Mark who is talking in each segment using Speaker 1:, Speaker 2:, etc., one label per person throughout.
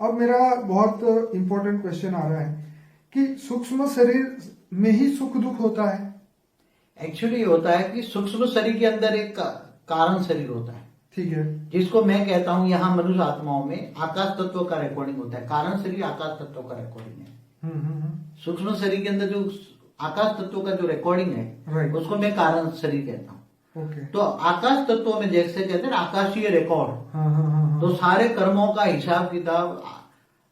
Speaker 1: अब मेरा बहुत इंपॉर्टेंट क्वेश्चन आ रहा है कि सूक्ष्म शरीर में ही सुख दुख होता है?
Speaker 2: एक्चुअली होता है कि सूक्ष्म शरीर के अंदर एक कारण शरीर होता है।
Speaker 1: ठीक है।
Speaker 2: जिसको मैं कहता हूँ यहाँ मनुष्य आत्माओं में आकाश तत्व का रिकॉर्डिंग होता है। कारण शरीर आकाश तत्व का रिकॉर्डिंग है।
Speaker 1: हम्म हम्म
Speaker 2: सूक्ष्म शरीर के अंदर जो आकाश तत्व का जो रिकॉर्डिंग है उसको मैं कारण शरीर कहता हूँ।
Speaker 1: ओके
Speaker 2: तो आकाश तत्व में जैसे कहते हैं आकाशीय रिकॉर्ड
Speaker 1: हाँ हाँ हाँ हाँ।
Speaker 2: तो सारे कर्मों का हिसाब किताब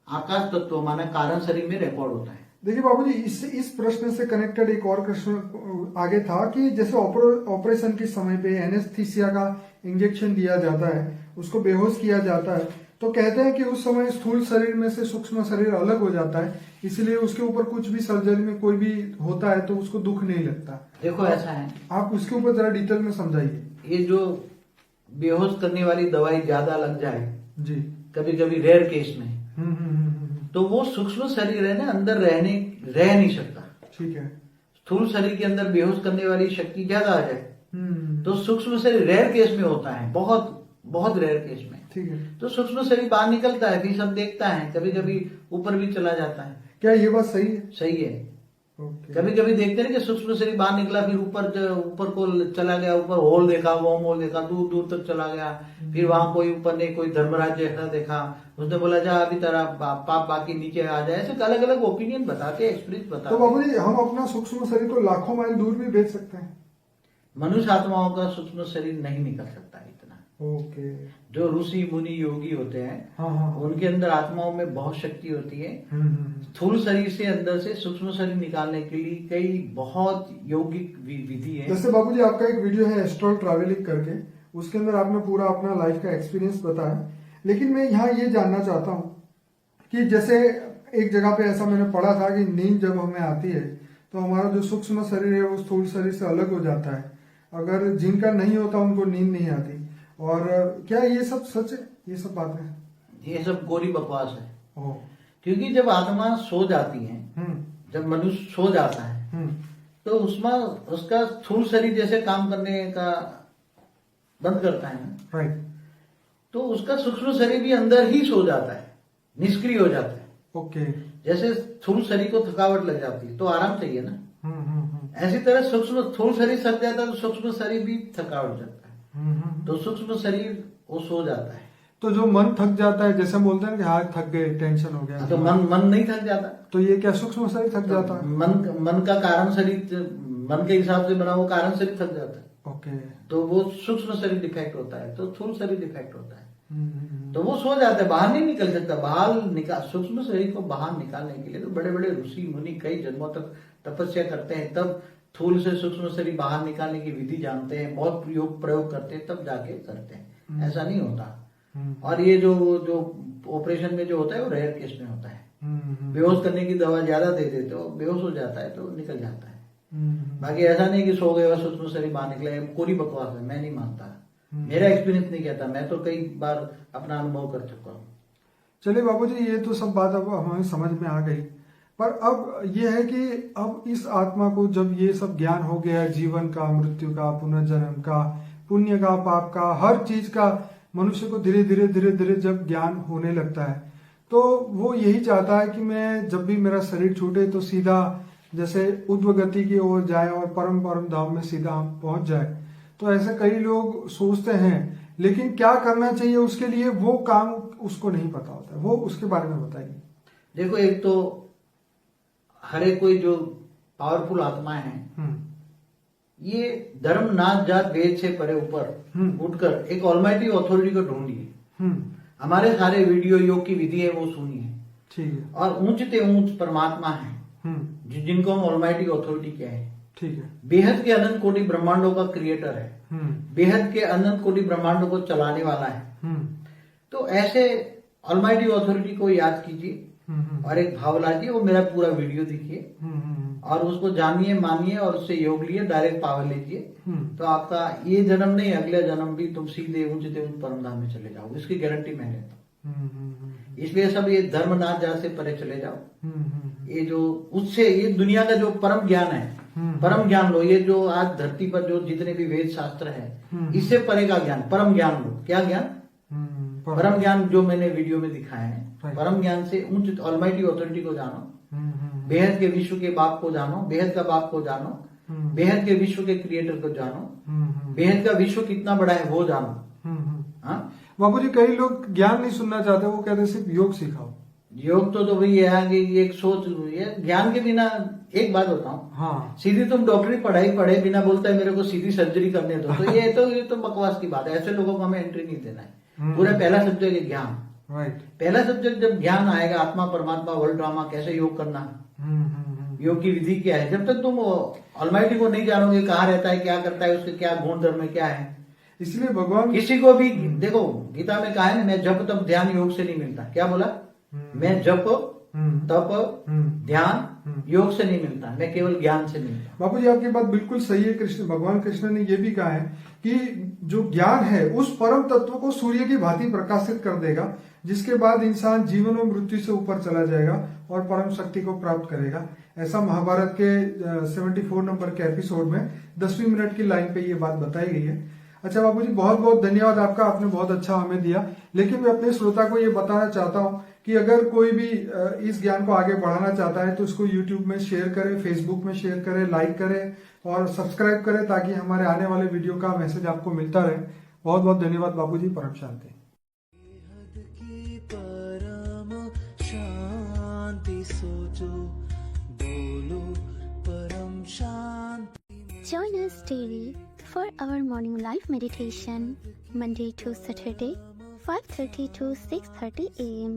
Speaker 2: आकाश तत्व माना कारण शरीर में रिकॉर्ड होता है।
Speaker 1: देखिए बाबूजी इस इस प्रश्न से कनेक्टेड एक और प्रश्न आगे था कि जैसे ऑपरे- ऑपरेशन के समय पे एनेस्थीसिया का इंजेक्शन दिया जाता है उसको बेहोश किया जाता है तो कहते हैं कि उस समय स्थूल शरीर में से सूक्ष्म शरीर अलग हो जाता है इसलिए उसके ऊपर कुछ भी सर्जरी में कोई भी होता है तो उसको दुख नहीं लगता।
Speaker 2: देखो ऐसा है।
Speaker 1: आप उसके ऊपर जरा डिटेल में समझाइए।
Speaker 2: ये जो बेहोश करने वाली दवाई ज़्यादा लग जाए
Speaker 1: जी।
Speaker 2: कभी कभी रेयर केस में
Speaker 1: हम्म हम्म हम्म, हम्म,
Speaker 2: तो वो सूक्ष्म शरीर है ना अंदर रहने रह नहीं सकता।
Speaker 1: ठीक है।
Speaker 2: स्थूल शरीर के अंदर बेहोश करने वाली शक्ति ज़्यादा आ जाए तो सूक्ष्म शरीर रेयर केस में होता है बहुत बहुत रेयर केस में।
Speaker 1: ठीक है।
Speaker 2: तो सूक्ष्म शरीर बाहर निकलता है फिर सब देखता है कभी कभी ऊपर भी चला जाता है।
Speaker 1: क्या ये बात सही है?
Speaker 2: सही है। कभी कभी देखते हैं ना कि सूक्ष्म शरीर बाहर निकला फिर ऊपर ऊपर को चला गया ऊपर होल देखा वो होल देखा दूर दूर तक चला गया। फिर वहाँ कोई ऊपर ने कोई धर्मराज जैसा देखा। उसने बोला जा अभी तेरा पाप बाकी नीचे आ जाए। ऐसे अलग अलग ओपिनियन बताते एक्सपीरियंस
Speaker 1: तो
Speaker 2: बताते
Speaker 1: बाबूजी हम अपना सूक्ष्म शरीर को लाखों माइल दूर भी भेज सकते हैं।
Speaker 2: मनुष्य आत्माओं का सूक्ष्म शरीर नहीं निकल सकता।
Speaker 1: ओके।
Speaker 2: जो ऋषि मुनि योगी होते हैं
Speaker 1: हाँ हाँ हाँ।
Speaker 2: उनके अंदर आत्माओं में बहुत शक्ति होती है।
Speaker 1: हम्म, हम्म, हम्म।
Speaker 2: स्थूल शरीर से अंदर से सूक्ष्म शरीर निकालने के लिए कई बहुत यौगिक विधि है।
Speaker 1: जैसे बाबूजी आपका एक वीडियो है एस्ट्रोल ट्रैवलिंग करके। उसके अंदर आपने पूरा अपना लाइफ का एक्सपीरियंस बताया। लेकिन मैं यहाँ ये जानना चाहता हूँ कि जैसे एक जगह पे ऐसा मैंने पढ़ा था कि नींद जब हमें आती है तो हमारा जो सूक्ष्म शरीर है वो स्थूल शरीर से अलग हो जाता है। अगर जिनका नहीं होता उनको नींद नहीं आती। और क्या ये सब सच है? ये सब बातें
Speaker 2: ये सब गोरी बकवास है। क्योंकि जब आत्मा सो जाती है
Speaker 1: हम्म।
Speaker 2: जब मनुष्य सो जाता है
Speaker 1: हम्म।
Speaker 2: तो उसमें उसका स्थूल शरीर जैसे काम करने का बंद करता है ना?
Speaker 1: राइट
Speaker 2: तो उसका सूक्ष्म शरीर भी अंदर ही सो जाता है निष्क्रिय हो जाता है।
Speaker 1: ओके
Speaker 2: जैसे स्थूल शरीर को थकावट लग जाती है तो आराम चाहिए ना?
Speaker 1: हम्म
Speaker 2: ऐसी तरह सूक्ष्म स्थूल शरीर सक जाता है तो सूक्ष्म शरीर भी थकावट जाता है। तो सूक्ष्म शरीर वो सो जाता है।
Speaker 1: तो जो मन थक जाता है जैसे बोलते हैं कि हाथ थक गए टेंशन हो गया
Speaker 2: तो मन मन नहीं थक जाता।
Speaker 1: तो ये क्या सूक्ष्म शरीर थक जाता है?
Speaker 2: मन मन का कारण शरीर मन के हिसाब से बना हुआ कारण शरीर थक जाता है।
Speaker 1: ओके।
Speaker 2: तो वो सूक्ष्म शरीर डिफेक्ट होता है तो स्थूल शरीर डिफेक्ट होता है।
Speaker 1: हम्म,
Speaker 2: तो वो सो जाता है बाहर नहीं निकल सकता। बाहर निकाल सूक्ष्म शरीर को बाहर निकालने के लिए तो बड़े बड़े ऋषि मुनि कई जन्मों तक तपस्या करते हैं। तब थूल से सूक्ष्म शरीर बाहर निकालने की विधि जानते हैं बहुत प्रयोग प्रयोग करते हैं तब जाके करते हैं। ऐसा नहीं होता।
Speaker 1: हम्म,
Speaker 2: और ये जो जो ऑपरेशन में जो होता है वो रेयर केस में होता है।
Speaker 1: हम्म, हम्म,
Speaker 2: बेहोश करने की दवा ज़्यादा दे देते हो बेहोश हो जाता है तो निकल जाता है।
Speaker 1: हम्म,
Speaker 2: बाकी ऐसा नहीं कि सो गए और सूक्ष्म शरीर बाहर निकले कोरी बकवास है मैं नहीं मानता।
Speaker 1: हम्म।
Speaker 2: मेरा एक्सपीरियंस नहीं कहता मैं तो कई बार अपना अनुभव कर चुका हूँ।
Speaker 1: चलिए बाबूजी ये तो सब बात अब हमें समझ में आ गई। पर अब यह है कि अब इस आत्मा को जब ये सब ज्ञान हो गया जीवन का, मृत्यु का, पुनर्जन्म का, पुण्य का, पाप का, हर चीज़ का, मनुष्य को धीरे धीरे धीरे धीरे जब ज्ञान होने लगता है तो वो यही चाहता है कि मैं जब भी मेरा शरीर छूटे तो सीधा जैसे उद्व गति की ओर जाए और परम परम धाम में सीधा पहुँच जाए। तो ऐसे कई लोग सोचते हैं, लेकिन क्या करना चाहिए उसके लिए वो काम उसको नहीं पता होता वो उसके बारे में बताइए।
Speaker 2: देखो, एक तो हर कोई जो पावरफुल आत्मा है ये धर्म नाच जात भेद से परे ऊपर
Speaker 1: हम्म।
Speaker 2: उठकर एक ऑलमाइटी अथॉरिटी को ढूंढिए।
Speaker 1: हम्म,
Speaker 2: हमारे सारे वीडियो योग की विधि है वो सुनिए।
Speaker 1: ठीक है।
Speaker 2: और ऊंचते ऊंच परमात्मा है
Speaker 1: हम्म,
Speaker 2: जिनको हम ऑलमाइटी अथॉरिटी क्या है
Speaker 1: ठीक है।
Speaker 2: बेहद के अनंत कोटि ब्रह्मांडों का क्रिएटर है। बेहद के अनंत कोटि ब्रह्मांडों को चलाने वाला है। तो ऐसे ऑलमाइटी अथॉरिटी को याद कीजिए। और एक भाव लाजिए वो मेरा पूरा वीडियो देखिए।
Speaker 1: हम्म, हम्म,
Speaker 2: और उसको जानिए मानिए और उससे योग लिए डायरेक्ट पावर लीजिए।
Speaker 1: हम्म,
Speaker 2: तो आपका ये जन्म नहीं अगले जन्म भी तुम सीधे ऊंच परम धाम में चले जाओ। इसकी गारंटी मैं लेता हूँ।
Speaker 1: हम्म, हम्म, हम्म,
Speaker 2: इसलिए सब ये धर्मनाथ जा से परे चले जाओ।
Speaker 1: हम्म, हम्म,
Speaker 2: ये जो उससे ये दुनिया का जो परम ज्ञान है
Speaker 1: हम्म,
Speaker 2: परम ज्ञान लो ये जो आज धरती पर जो जितने भी वेद शास्त्र है
Speaker 1: हम्म।
Speaker 2: इससे परे का ज्ञान परम ज्ञान लो। क्या ज्ञान?
Speaker 1: हम्म, परम-
Speaker 2: ज्ञान जो मैंने वीडियो में दिखाया है परम ज्ञान से उच्च ऑलमाइटी ऑथोरिटी को जानो।
Speaker 1: हम्म, हम्म,
Speaker 2: बेहद के विश्व के बाप को जानो बेहद का बाप को जानो
Speaker 1: हम्म,
Speaker 2: बेहद के विश्व के क्रिएटर को जानो
Speaker 1: हम्म, हम्म,
Speaker 2: बेहद का विश्व कितना बड़ा है वो जानो।
Speaker 1: हम्म, हम्म।
Speaker 2: हाँ?
Speaker 1: बाबू जी कई लोग ज्ञान नहीं सुनना चाहते वो कहते सिर्फ़ योग सिखाओ।
Speaker 2: योग तो तो वही है कि एक सोच ये ज्ञान के बिना एक बात बताऊँ
Speaker 1: हाँ।
Speaker 2: सीधी तुम डॉक्टरी पढ़ाई पढ़े बिना बोलता है मेरे को सीधी सर्जरी करने दो तो ये तो ये तो बकवास की बात है। ऐसे लोगों को हमें एंट्री नहीं देना है।
Speaker 1: हम्म।
Speaker 2: पूरा पहला सब्जेक्ट है ज्ञान।
Speaker 1: राइट
Speaker 2: पहला सब्जेक्ट जब ज्ञान आएगा आत्मा परमात्मा वर्ल्ड ड्रामा कैसे योग करना?
Speaker 1: हम्म, हम्म, हम्म।
Speaker 2: योग की विधि क्या है? जब तक तुम अलमाइटी को नहीं जानोगे कहाँ रहता है क्या करता है उसके क्या गुण धर्म क्या है।
Speaker 1: इसलिए भगवान
Speaker 2: किसी को भी देखो गीता में कहा है ना मैं जब तब ध्यान योग से नहीं मिलता। क्या बोला?
Speaker 1: हम्म।
Speaker 2: मैं
Speaker 1: हम्म,
Speaker 2: तप
Speaker 1: हम्म।
Speaker 2: ध्यान
Speaker 1: हम्म।
Speaker 2: योग से नहीं मिलता मैं केवल ज्ञान से मिलता।
Speaker 1: बाबू जी आपकी बात बिल्कुल सही है कृष्ण भगवान कृष्ण ने यह भी कहा है कि जो ज्ञान है उस परम तत्व को सूर्य की भांति प्रकाशित कर देगा जिसके बाद इंसान जीवन और मृत्यु से ऊपर चला जाएगा और परम शक्ति को प्राप्त करेगा। ऐसा महाभारत के सेवेंटी फोर नंबर के एपिसोड में दसवीं मिनट की लाइन पे ये बात बताई गई है। अच्छा बाबू जी बहुत बहुत धन्यवाद आपका आपने बहुत अच्छा हमें दिया। लेकिन मैं अपने श्रोता को ये बताना चाहता हूँ कि अगर कोई भी इस ज्ञान को आगे बढ़ाना चाहता है तो इसको यूट्यूब में शेयर करें फेसबुक में शेयर करें लाइक करें और सब्सक्राइब करें ताकि हमारे आने वाले वीडियो का मैसेज आपको मिलता रहे बहुत बहुत धन्यवाद बाबू जी
Speaker 3: परम शांति
Speaker 4: Join us daily for our morning live meditation, Monday to Saturday, 5:30 to 6:30 a.m.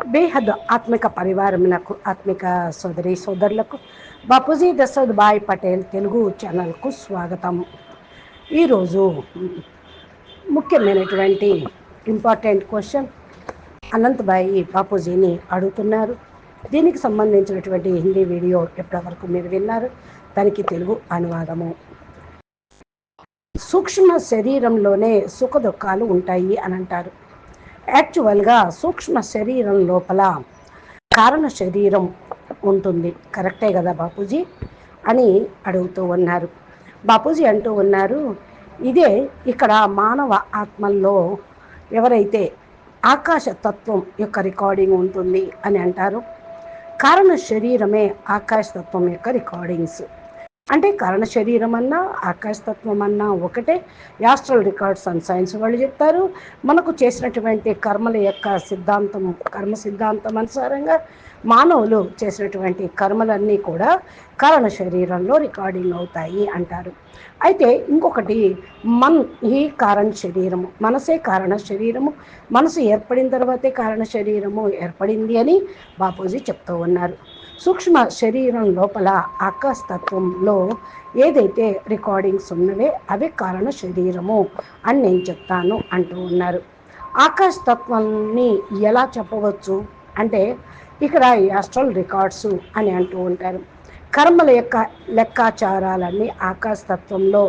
Speaker 5: బేహద్ ఆత్మిక పరివారమునకు ఆత్మిక సోదరి సోదరులకు బాపూజీ దశరథ్ భాయ్ పటేల్ తెలుగు ఛానల్కు స్వాగతం. ఈరోజు ముఖ్యమైనటువంటి ఇంపార్టెంట్ క్వశ్చన్ అనంతభాయి బాపూజీని అడుగుతున్నారు. దీనికి సంబంధించినటువంటి హిందీ వీడియో ఎప్పటివరకు మీరు విన్నారు? దానికి తెలుగు అనువాదము. సూక్ష్మ శరీరంలోనే సుఖ దుఃఖాలు ఉంటాయి అని అంటారు. యాక్చువల్గా సూక్ష్మ శరీరం లోపల కారణ శరీరం ఉంటుంది. కరెక్టే కదా బాపూజీ? అని అడుగుతూ ఉన్నారు. బాపూజీ అంటూ ఉన్నారు ఇదే ఇక్కడ మానవ ఆత్మల్లో ఎవరైతే ఆకాశ తత్వం యొక్క రికార్డింగ్ ఉంటుంది అని అంటారు. కారణ శరీరమే ఆకాశ తత్వం యొక్క రికార్డింగ్స్. అంటే కారణ శరీరం అన్నా ఆకాశతత్వం అన్నా ఒకటే. యాస్ట్రల్ రికార్డ్స్ అండ్ సైన్స్ వాళ్ళు చెప్తారు. మనకు చేసినటువంటి కర్మల యొక్క సిద్ధాంతం కర్మ సిద్ధాంతం అనుసారంగా మానవులు చేసినటువంటి కర్మలన్నీ కూడా కారణ శరీరంలో రికార్డింగ్ అవుతాయి అంటారు. అయితే ఇంకొకటి మన్ ఈ కారణ శరీరము. మనసే కారణ శరీరము. మనసు ఏర్పడిన తర్వాతే కారణ శరీరము ఏర్పడింది అని బాపూజీ చెప్తూ ఉన్నారు. సూక్ష్మ శరీరం లోపల ఆకాశతత్వంలో ఏదైతే రికార్డింగ్స్ ఉన్నవే అవే కారణ శరీరము అని నేను చెప్తాను అంటూ ఉన్నారు. ఆకాశతత్వాన్ని ఎలా చెప్పవచ్చు? అంటే ఇక్కడ యాస్ట్రల్ రికార్డ్స్ అని అంటూ ఉంటారు. కర్మల యొక్క లెక్కాచారాలన్నీ ఆకాశతత్వంలో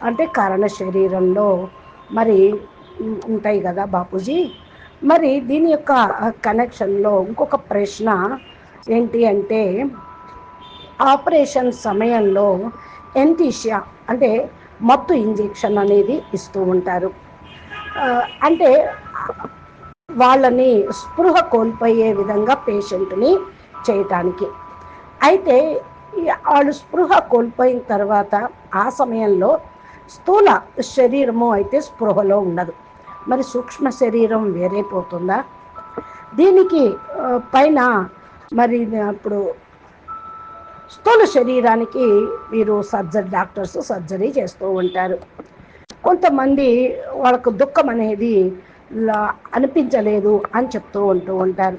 Speaker 5: అంటే కారణ శరీరంలో మరి ఉంటాయి కదా బాపూజీ? మరి దీని యొక్క కనెక్షన్లో ఇంకొక ప్రశ్న ఏంటి అంటే ఆపరేషన్ సమయంలో ఎంతీషియా అంటే మత్తు ఇంజెక్షన్ అనేది ఇస్తూ ఉంటారు. అంటే వాళ్ళని స్పృహ కోల్పోయే విధంగా పేషెంట్ని చేయటానికి. అయితే వాళ్ళు స్పృహ కోల్పోయిన తర్వాత ఆ సమయంలో స్థూల శరీరము అయితే స్పృహలో ఉండదు. మరి సూక్ష్మ శరీరం వేరే పోతుందా దీనికి పైన మరి అప్పుడు స్థూల శరీరానికి వీరు సర్జరీ డాక్టర్స్ సర్జరీ చేస్తూ ఉంటారు. కొంతమంది వాళ్ళకు దుఃఖం అనేది అనిపించలేదు అని చెప్తూ ఉంటూ ఉంటారు.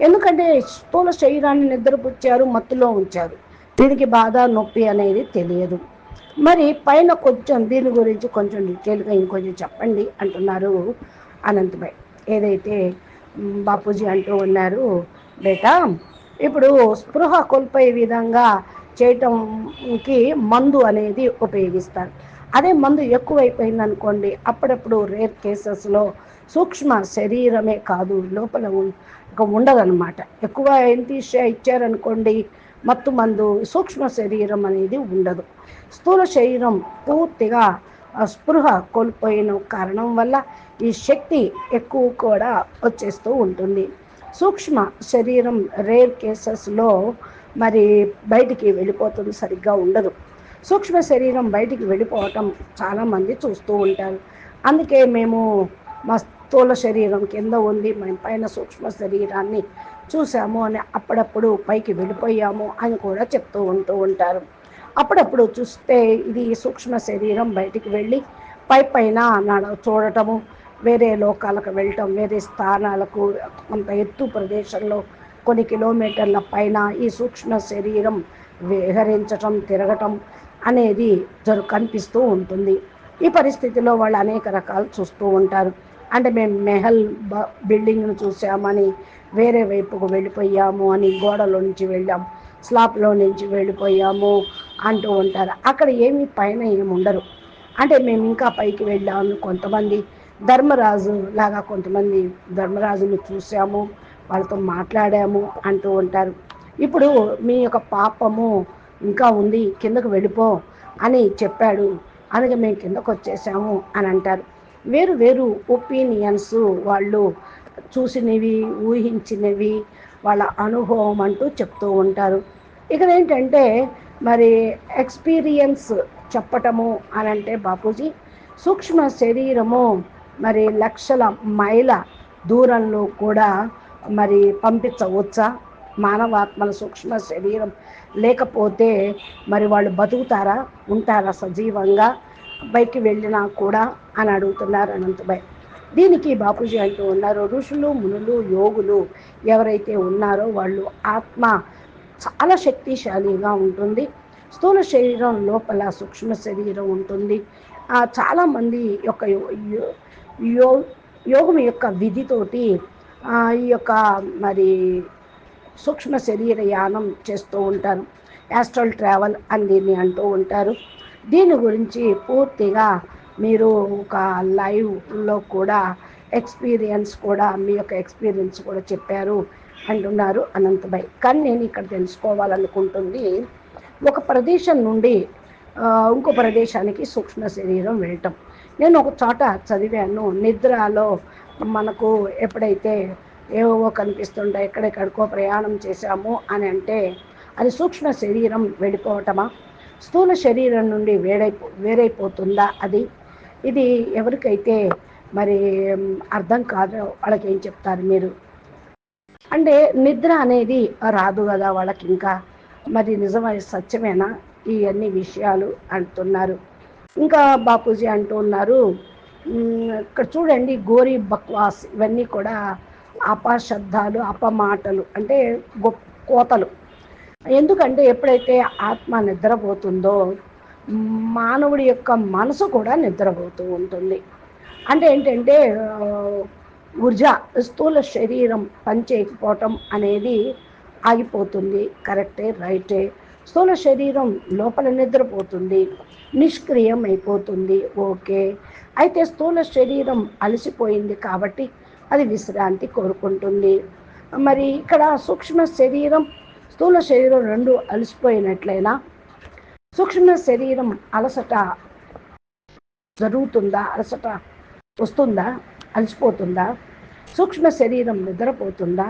Speaker 5: ఎందుకంటే స్థూల శరీరాన్ని నిద్రపుచ్చారు మత్తులో ఉంచారు. దీనికి బాధ నొప్పి అనేది తెలియదు. మరి పైన కొంచెం దీని గురించి కొంచెం డీటెయిల్గా ఇంకొంచెం చెప్పండి అంటున్నారు అనంతభాయ్ ఏదైతే బాపూజీ అంటూ ఉన్నారు బేటా ఇప్పుడు స్పృహ కోల్పోయే విధంగా చేయటంకి మందు అనేది ఉపయోగిస్తారు. అదే మందు ఎక్కువైపోయింది అనుకోండి అప్పుడప్పుడు రేర్ కేసెస్లో సూక్ష్మ శరీరమే కాదు లోపల ఉండదన్నమాట. ఎక్కువ ఎంతీషియా ఇచ్చారనుకోండి మత్తు మందు సూక్ష్మ శరీరం అనేది ఉండదు. స్థూల శరీరం పూర్తిగా స్పృహ కోల్పోయిన కారణం వల్ల ఈ శక్తి ఎక్కువ కూడా వచ్చేస్తూ ఉంటుంది. సూక్ష్మ శరీరం రేర్ కేసెస్లో మరి బయటికి వెళ్ళిపోతుంది సరిగ్గా ఉండదు. సూక్ష్మ శరీరం బయటికి వెళ్ళిపోవటం చాలామంది చూస్తూ ఉంటారు. అందుకే మేము మా స్థూల శరీరం కింద ఉంది మేము పైన సూక్ష్మ శరీరాన్ని చూసాము అని అప్పుడప్పుడు పైకి వెళ్ళిపోయాము అని కూడా చెప్తూ ఉంటూ ఉంటారు. అప్పుడప్పుడు చూస్తే ఇది సూక్ష్మ శరీరం బయటికి వెళ్ళి పై పైన నడ చూడటము వేరే లోకాలకు వెళ్ళటం వేరే స్థానాలకు కొంత ఎత్తు ప్రదేశంలో కొన్ని కిలోమీటర్ల పైన ఈ సూక్ష్మ శరీరం విహరించటం తిరగటం అనేది జరు కనిపిస్తూ ఉంటుంది. ఈ పరిస్థితిలో వాళ్ళు అనేక రకాలు చూస్తూ ఉంటారు. అంటే మేము మెహల్ బ బిల్డింగ్ను చూసామని వేరే వైపుకు వెళ్ళిపోయాము అని గోడలో నుంచి వెళ్ళాం. స్లాబ్లో నుంచి వెళ్ళిపోయాము అంటూ ఉంటారు. అక్కడ ఏమీ పైన ఏమి ఉండరు అంటే మేము ఇంకా పైకి వెళ్ళాము కొంతమంది. ధర్మరాజు లాగా కొంతమంది ధర్మరాజును చూసాము వాళ్ళతో మాట్లాడాము అంటూ ఉంటారు. ఇప్పుడు మీ యొక్క పాపము ఇంకా ఉంది కిందకు వెళ్ళిపో అని చెప్పాడు. అందుకే మేము కిందకు వచ్చేసాము అని అంటారు. వేరు వేరు ఒపీనియన్స్ వాళ్ళు చూసినవి ఊహించినవి వాళ్ళ అనుభవం అంటూ చెప్తూ ఉంటారు. ఇక్కడ ఏంటంటే మరి ఎక్స్పీరియన్స్ చెప్పటము అని అంటే బాపూజీ సూక్ష్మ శరీరము మరి లక్షల మైల దూరంలో కూడా మరి పంపించవచ్చా? మానవాత్మల సూక్ష్మ శరీరం లేకపోతే మరి వాళ్ళు బతుకుతారా? ఉంటారా సజీవంగా? పైకి వెళ్ళినా కూడా అని అడుగుతున్నారు అనంతభాయ్ దీనికి బాపూజీ అంటూ ఉన్నారు. ఋషులు మునులు యోగులు ఎవరైతే ఉన్నారో వాళ్ళు ఆత్మ చాలా శక్తిశాలిగా ఉంటుంది. స్థూల శరీరం లోపల సూక్ష్మ శరీరం ఉంటుంది. చాలామంది యొక్క యో- యోగం యొక్క విధితోటి ఈ యొక్క మరి సూక్ష్మ శరీర యానం చేస్తూ ఉంటారు. యాస్ట్రల్ ట్రావెల్ అని దీన్ని అంటూ ఉంటారు. దీని గురించి పూర్తిగా మీరు ఒక లైవ్లో కూడా ఎక్స్పీరియన్స్ కూడా మీ యొక్క ఎక్స్పీరియన్స్ కూడా చెప్పారు అంటున్నారు అనంతభాయ్. కానీ నేను ఇక్కడ తెలుసుకోవాలనుకుంటుంది ఒక ప్రదేశం నుండి ఇంకో ప్రదేశానికి సూక్ష్మ శరీరం వెళ్ళటం. నేను ఒక చోట చదివాను. నిద్రలో మనకు ఎప్పుడైతే ఏవో కనిపిస్తుంటాయి ఎక్కడెక్కడికో ప్రయాణం చేశాము అని అంటే అది సూక్ష్మ శరీరం వెళ్ళిపోవటమా? స్థూల శరీరం నుండి వేడైపో వేరైపోతుందా అది? ఇది ఎవరికైతే మరి అర్థం కాదో వాళ్ళకి ఏం చెప్తారు మీరు? అంటే నిద్ర అనేది రాదు కదా వాళ్ళకి ఇంకా. మరి నిజమైన సత్యమేనా? ఈ అన్ని విషయాలు అంటున్నారు. ఇంకా బాపూజీ అంటూ ఉన్నారు. ఇక్కడ చూడండి గోరీ బక్వాస్ ఇవన్నీ కూడా అపశబ్దాలు అపమాటలు అంటే గొప్ప కోతలు. ఎందుకంటే ఎప్పుడైతే ఆత్మ నిద్రపోతుందో మానవుడి యొక్క మనసు కూడా నిద్రపోతూ ఉంటుంది. అంటే ఏంటంటే ఉర్జ స్థూల శరీరం పనిచేయకపోవటం అనేది ఆగిపోతుంది. కరెక్టే రైటే. స్థూల శరీరం లోపల నిద్రపోతుంది నిష్క్రియం అయిపోతుంది ఓకే. అయితే స్థూల శరీరం అలసిపోయింది కాబట్టి అది విశ్రాంతి కోరుకుంటుంది. మరి ఇక్కడ సూక్ష్మ శరీరం స్థూల శరీరం రెండు అలసిపోయినట్లయినా సూక్ష్మ శరీరం అలసట జరుగుతుందా? అలసట వస్తుందా? అలసిపోతుందా? సూక్ష్మ శరీరం నిద్రపోతుందా?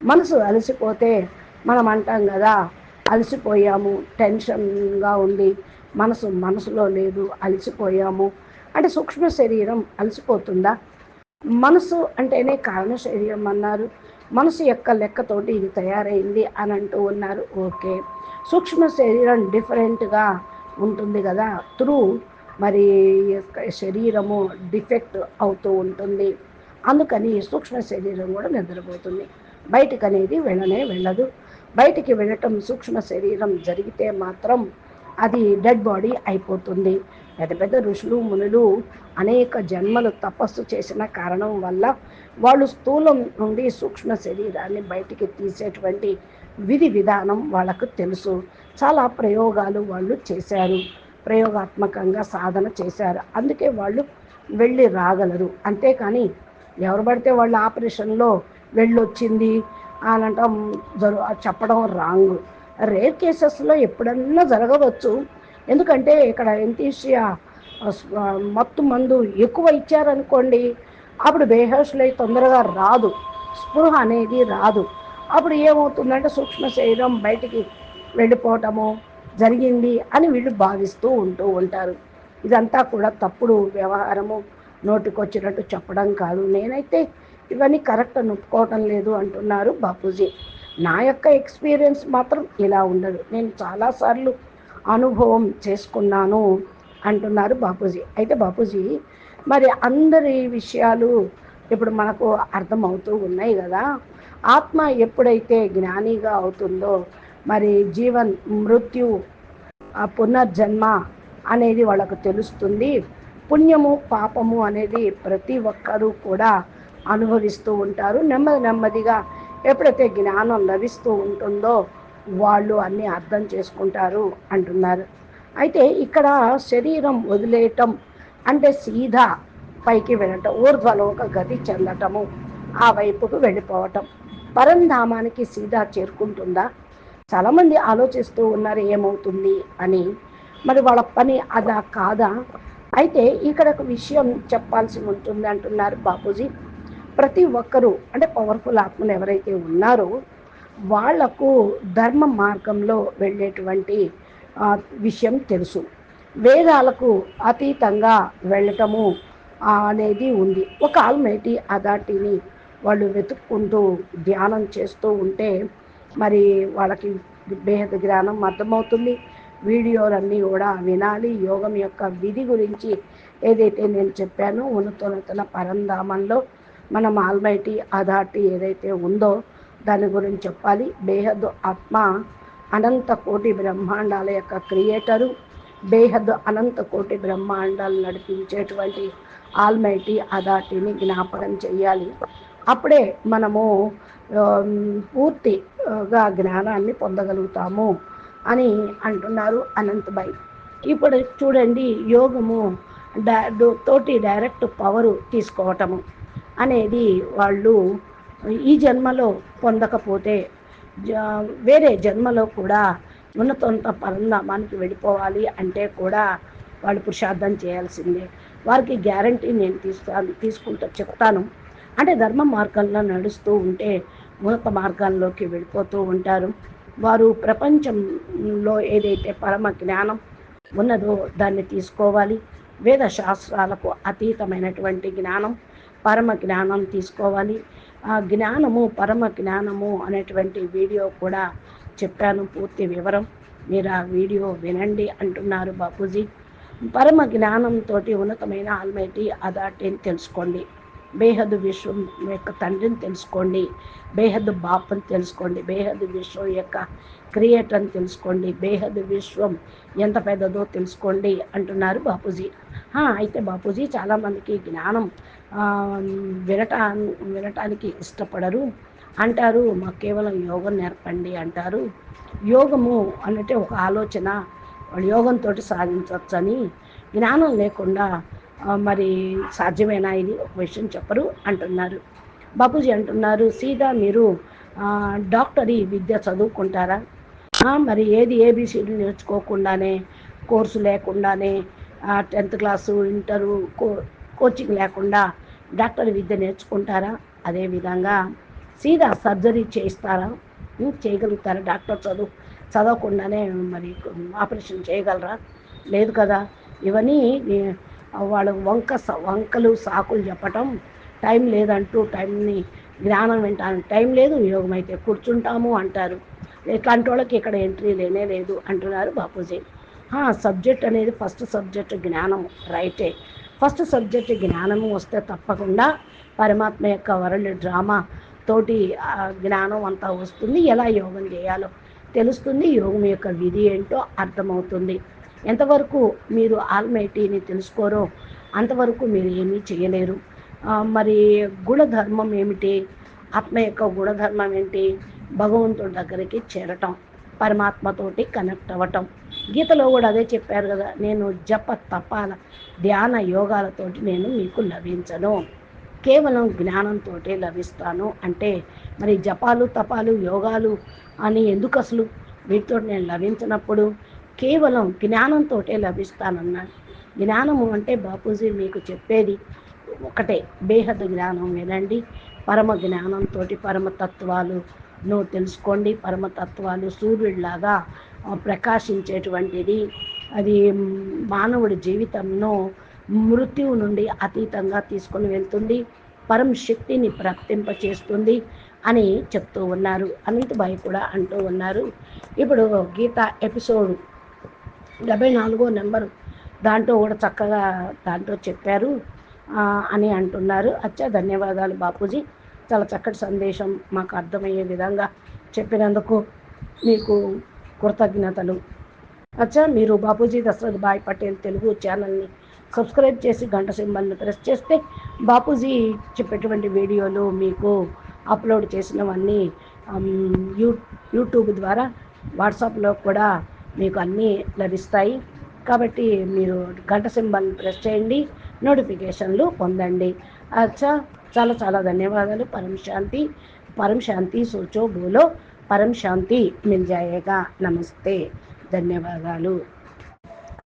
Speaker 5: మనసు అలసిపోతే మనం అంటాం కదా అలసిపోయాము టెన్షన్గా ఉంది మనసు మనసులో లేదు అలసిపోయాము. అంటే సూక్ష్మ శరీరం అలసిపోతుందా? మనసు అంటేనే కారణ శరీరం అన్నారు. మనసు యొక్క లెక్కతోటి ఇది తయారైంది అని అంటూ ఉన్నారు. ఓకే. సూక్ష్మ శరీరం డిఫరెంట్గా ఉంటుంది కదా? త్రూ మరి యొక్క శరీరము డిఫెక్ట్ అవుతూ ఉంటుంది. అందుకని సూక్ష్మ శరీరం కూడా నిద్రపోతుంది. బయటికి అనేది వెళ్ళనే వెళ్ళదు. బయటికి వెళ్ళటం సూక్ష్మ శరీరం జరిగితే మాత్రం అది డెడ్ బాడీ అయిపోతుంది. పెద్ద పెద్ద ఋషులు మునులు అనేక జన్మలు తపస్సు చేసిన కారణం వల్ల వాళ్ళు స్థూలం నుండి సూక్ష్మ శరీరాన్ని బయటికి తీసేటువంటి విధి విధానం వాళ్ళకు తెలుసు. చాలా ప్రయోగాలు వాళ్ళు చేశారు. ప్రయోగాత్మకంగా సాధన చేశారు. అందుకే వాళ్ళు వెళ్ళి రాగలరు. అంతేకాని ఎవరు పడితే వాళ్ళు ఆపరేషన్లో వెళ్ళొచ్చింది అని అంటాం జరు చెప్పడం రాంగ్. రేర్ కేసెస్లో ఎప్పుడన్నా జరగవచ్చు. ఎందుకంటే ఇక్కడ ఎంతీషియా మత్తు మందు ఎక్కువ ఇచ్చారనుకోండి అప్పుడు బేహోష్లో తొందరగా రాదు. స్పృహ అనేది రాదు. అప్పుడు ఏమవుతుందంటే సూక్ష్మ శరీరం బయటికి వెళ్ళిపోవటము జరిగింది అని వీళ్ళు భావిస్తూ ఉంటూ ఉంటారు. ఇదంతా కూడా తప్పుడు వ్యవహారము. నోటికొచ్చినట్టు చెప్పడం కాదు. నేనైతే ఇవన్నీ కరెక్ట్ అని ఒప్పుకోవటం లేదు అంటున్నారు బాపూజీ. నా యొక్క ఎక్స్పీరియన్స్ మాత్రం ఇలా ఉండదు. నేను చాలాసార్లు అనుభవం చేసుకున్నాను అంటున్నారు బాపూజీ. అయితే బాపూజీ మరి అందరి విషయాలు ఇప్పుడు మనకు అర్థమవుతూ ఉన్నాయి కదా. ఆత్మ ఎప్పుడైతే జ్ఞానిగా అవుతుందో మరి జీవన్ మృత్యు ఆ పునర్జన్మ అనేది వాళ్ళకు తెలుస్తుంది. పుణ్యము పాపము అనేది ప్రతి ఒక్కరూ కూడా అనుభవిస్తూ ఉంటారు. నెమ్మది నెమ్మదిగా ఎప్పుడైతే జ్ఞానం లభిస్తూ ఉంటుందో వాళ్ళు అన్నీ అర్థం చేసుకుంటారు అంటున్నారు. అయితే ఇక్కడ శరీరం వదిలేయటం అంటే సీదా పైకి వెళ్ళటం ఊర్ధ్వలోక గతి చెందటము ఆ వైపుకు వెళ్ళిపోవటం. పరంధామానికి సీదా చేరుకుంటుందా? చాలామంది ఆలోచిస్తూ ఉన్నారు ఏమవుతుంది అని. మరి వాళ్ళ పని అదా కాదా? అయితే ఇక్కడ ఒక విషయం చెప్పాల్సి ఉంటుంది అంటున్నారు బాపూజీ. ప్రతి ఒక్కరూ అంటే పవర్ఫుల్ ఆత్మలు ఎవరైతే ఉన్నారో వాళ్ళకు ధర్మ మార్గంలో వెళ్ళేటువంటి విషయం తెలుసు. వేదాలకు అతీతంగా వెళ్ళటము అనేది ఉంది. ఒక ఆల్మైటీ అదాటిని వాళ్ళు వెతుక్కుంటూ ధ్యానం చేస్తూ ఉంటే మరి వాళ్ళకి బేహద జ్ఞానం అర్థమవుతుంది. వీడియోలన్నీ కూడా వినాలి. యోగం యొక్క విధి గురించి ఏదైతే నేను చెప్పానో ఉన్నతోన్నతన పరంధామంలో మనం ఆల్మైటీ అథారిటీ ఏదైతే ఉందో దాని గురించి చెప్పాలి. బేహద్ ఆత్మ అనంత కోటి బ్రహ్మాండాల యొక్క క్రియేటరు బేహద్ అనంత కోటి బ్రహ్మాండాలు నడిపించేటువంటి ఆల్మైటీ అథారిటీని జ్ఞాపకం చేయాలి అప్పుడే మనము పూర్తిగా జ్ఞానాన్ని పొందగలుగుతాము అని అంటున్నారు అనంతబాయి ఇప్పుడు చూడండి యోగము డా తోటి డైరెక్ట్ పవరు తీసుకోవటము. అనేది వాళ్ళు ఈ జన్మలో పొందకపోతే జ- వేరే జన్మలో కూడా ఉన్నతోన్నత పరిణామానికి వెళ్ళిపోవాలి అంటే కూడా వాళ్ళు పురుషార్థం చేయాల్సిందే. వారికి గ్యారంటీ నేను తీస్తాను తీసుకుంటూ చెప్తాను. అంటే ధర్మ మార్గంలో నడుస్తూ ఉంటే ఉన్నత మార్గాల్లోకి వెళ్ళిపోతూ ఉంటారు. వారు ప్రపంచంలో ఏదైతే పరమ జ్ఞానం ఉన్నదో దాన్ని తీసుకోవాలి. వేద శాస్త్రాలకు అతీతమైనటువంటి జ్ఞానం పరమ జ్ఞానం తీసుకోవాలి. ఆ జ్ఞానము పరమ జ్ఞానము అనేటువంటి వీడియో కూడా చెప్పాను పూర్తి వివరం. మీరు ఆ వీడియో వినండి అంటున్నారు బాపూజీ. పరమ జ్ఞానంతో ఉన్నతమైన ఆల్మైటీ అథారిటీని తెలుసుకోండి. బేహద్ విశ్వం యొక్క తండ్రిని తెలుసుకోండి. బేహద్ బాపని తెలుసుకోండి. బేహద్ విశ్వం యొక్క క్రియేటర్ని తెలుసుకోండి. బేహద్ విశ్వం ఎంత పెద్దదో తెలుసుకోండి అంటున్నారు బాపూజీ. అయితే బాపూజీ చాలామందికి జ్ఞానం వినటా వినటానికి ఇష్టపడరు. అంటారు మాకు కేవలం యోగం నేర్పండి అంటారు. యోగము అన్నట్టే ఒక ఆలోచన యోగంతో సాధించవచ్చని జ్ఞానం లేకుండా మరి సాధ్యమేనా ఇది? ఒక విషయం చెప్పరు అంటున్నారు. బాపూజీ అంటున్నారు సీదా మీరు డాక్టరీ విద్య చదువుకుంటారా? మరి ఏది ఏబిసిడి నేర్చుకోకుండానే కోర్సు లేకుండానే టెన్త్ క్లాసు ఇంటరు కో కోచింగ్ లేకుండా డాక్టర్ విద్య నేర్చుకుంటారా? అదేవిధంగా సీదా సర్జరీ చేయిస్తారా? చేయగలుగుతారా? డాక్టర్ చదువు చదవకుండానే మరి ఆపరేషన్ చేయగలరా? లేదు కదా. ఇవన్నీ వాళ్ళు వాళ్ళ వంక స- వంకలు సాకులు చెప్పటం టైం లేదంటూ టైంని జ్ఞానం వింటాను. టైం లేదు యోగం అయితే కూర్చుంటాము అంటారు. ఇట్లాంటి వాళ్ళకి ఇక్కడ ఎంట్రీ లేనే లేదు అంటున్నారు బాపూజీ. సబ్జెక్ట్ అనేది ఫస్ట్ సబ్జెక్ట్ జ్ఞానం రైటే. ఫస్ట్ సబ్జెక్ట్ జ్ఞానము వస్తే తప్పకుండా పరమాత్మ యొక్క వరల్డ్ డ్రామా తోటి జ్ఞానం అంతా వస్తుంది. ఎలా యోగం చేయాలో తెలుస్తుంది. యోగం యొక్క విధి ఏంటో అర్థమవుతుంది. ఎంతవరకు మీరు ఆల్మైటీని తెలుసుకోరో అంతవరకు మీరు ఏమీ చేయలేరు. మరి గుణధర్మం ఏమిటి? ఆత్మ యొక్క గుణధర్మం ఏంటి? భగవంతుడి దగ్గరికి చేరటం పరమాత్మతోటి కనెక్ట్ అవ్వటం. గీతలో కూడా అదే చెప్పారు కదా నేను జప తపాల ధ్యాన యోగాలతోటి నేను మీకు లభించను. కేవలం జ్ఞానంతో లభిస్తాను. అంటే మరి జపాలు తపాలు యోగాలు అని ఎందుకు అసలు వీటితో నేను లభించినప్పుడు? కేవలం జ్ఞానంతో లభిస్తానన్నాడు. జ్ఞానము అంటే బాపూజీ మీకు చెప్పేది ఒకటే బేహద్ జ్ఞానం వినండి పరమ జ్ఞానంతో పరమతత్వాలు ను తెలుసుకోండి పరమతత్వాలు సూర్యుడిలాగా ప్రకాశించేటువంటిది. అది మానవుడి జీవితంలో మృత్యువు నుండి అతీతంగా తీసుకొని వెళ్తుంది. పరం శక్తిని ప్రాప్తింపచేస్తుంది అని చెప్తూ ఉన్నారు. అనంతబాయి కూడా అంటూ ఉన్నారు. ఇప్పుడు గీత ఎపిసోడ్ డెబ్బై నాలుగో నెంబరు దాంట్లో కూడా చక్కగా దాంట్లో చెప్పారు అని అంటున్నారు. అచ్చా ధన్యవాదాలు బాపూజీ. చాలా చక్కటి సందేశం మాకు అర్థమయ్యే విధంగా చెప్పినందుకు మీకు కృతజ్ఞతలు. అచ్చా మీరు బాపూజీ దశరథ్ భాయ్ పటేల్ తెలుగు ఛానల్ని సబ్స్క్రైబ్ చేసి గంట సింబల్ని ప్రెస్ చేస్తే బాపూజీ చెప్పేటువంటి వీడియోలు మీకు అప్లోడ్ చేసినవన్నీ యూ యూట్యూబ్ ద్వారా వాట్సాప్లో కూడా మీకు అన్నీ లభిస్తాయి. కాబట్టి మీరు గంట సింబల్ ప్రెస్ చేయండి నోటిఫికేషన్లు పొందండి. అచ్చా చాలా చాలా ధన్యవాదాలు. పరం శాంతి పరం శాంతి సోచో బోలో పరం శాంతి మిల్ జాయేగా నమస్తే. ధన్యవాదాలు.